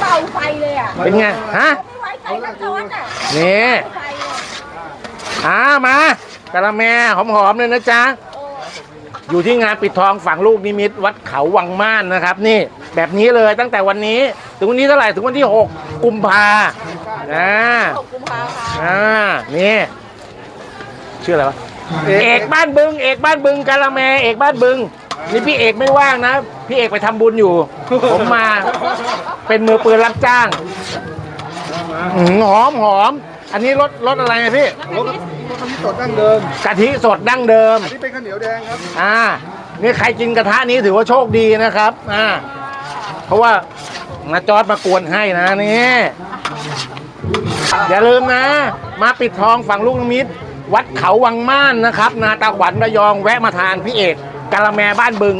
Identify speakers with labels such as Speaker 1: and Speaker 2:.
Speaker 1: เตาไฟเลยอะ
Speaker 2: เป็นไง ฮะ
Speaker 1: ไม่ไว้ใจน้ำร้อนอะ
Speaker 2: นี่
Speaker 1: ไฟเลย
Speaker 2: อ่ามากะละแมหอมๆเลยนะจ๊ะอยู่ที่งานปิดทองฝั่งลูกนิมิต วัดเขาวังม่านนะครับ นี่แบบนี้เลยตั้งแต่วันนี้ ถึงวันนี้เท่าไหร่ถึงวันที่ 6 กุมภาอ่า
Speaker 1: หกกุมภาพันธ์
Speaker 2: อ่านี่ชื่ออะไรวะเอกบ้านบึง เอกบ้านบึงกะละแมเอกบ้านบึง นี่พี่เอกไม่ว่างนะ พี่เอกไปทำบุญอยู่ ผมมา เป็นมือปืนรับจ้างอื้อหือหอมหอม อันนี้รสรสอะไรนะพี่
Speaker 3: รสรสสดดั้งเดิม
Speaker 2: กะทิสดดั้งเดิม
Speaker 3: อันนี้เป็นข้าวเหนียวแดงครับ
Speaker 2: อ่า นี่ใครกินกระทะนี้ถือว่าโชคดีนะครับ อ่า เพราะว่านาจอดมากวนให้นะนี่ อย่าลืมนะ มาปิดทองฝั่งลูกนิมิตรวัดเขาวังม่านนะครับ นาตาขวัญระยองแวะมาทานพี่เอก กะละแมบ้านบึง